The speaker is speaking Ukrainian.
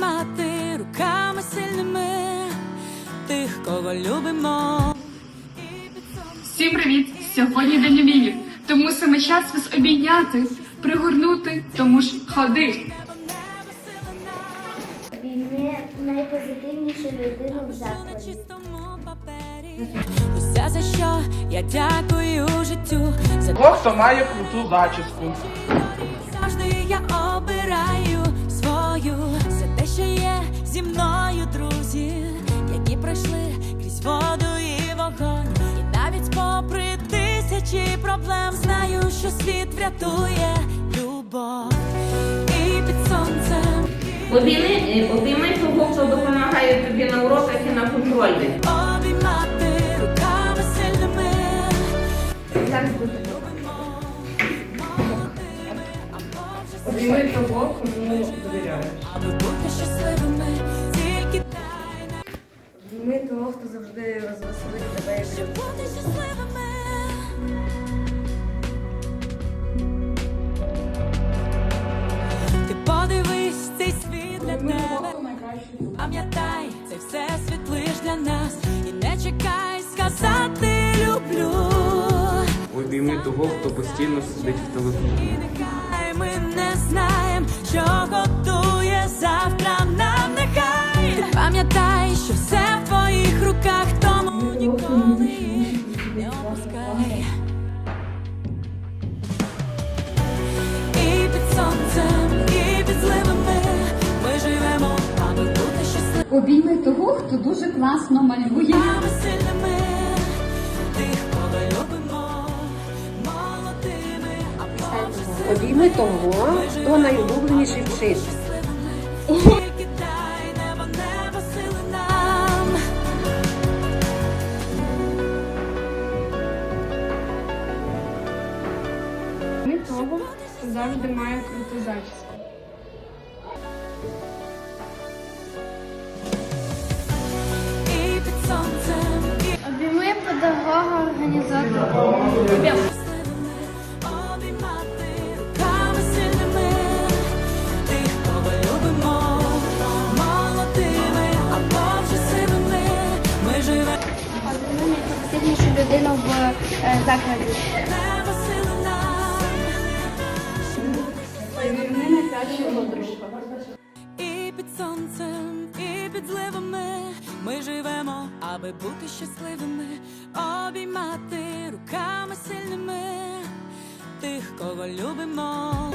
обіймати руками сильними тих, кого любимо. Всім привіт! Сьогодні день умінів, тому саме час вас обійняти, пригорнути, тому ж ходи. Війни найпозитивнішу людину в закладі. чистому папері. Уся за що я дякую життю. За Того, хто має круту зачіску. завжди я обираю свою. Зі мною, друзі, які пройшли крізь воду і вогонь. І навіть попри тисячі проблем, знаю, що світ врятує любов. І під сонцем Обійми, обійми того, хто допомагає тобі на уроках і на контролі. обіймати Обійми того, кому довіряєш. Ми того, хто завжди розвеселить тебе і щасливими. Ти подивись, цей світ для тебе. Пам'ятай, це все світ лиш для нас. І не чекай сказати люблю. Обійми того, хто постійно сидить в телефоні. Ми не знаємо, що готує завтра нам нехай. Ти пам'ятай, що все в твоїх руках, тому ніколи не опускай. І під сонцем, і під зливами ми живемо, аби бути щасливими. Обійми того, хто дуже класно малює. сильними, Обійми того, хто найулюбленіший вчитель. Ми того, хто завжди має круту зачіску. Обійми педагога організатора. Людину в е, закладі. І під сонцем, і під зливами ми живемо, аби бути щасливими, обіймати руками сильними тих, кого любимо.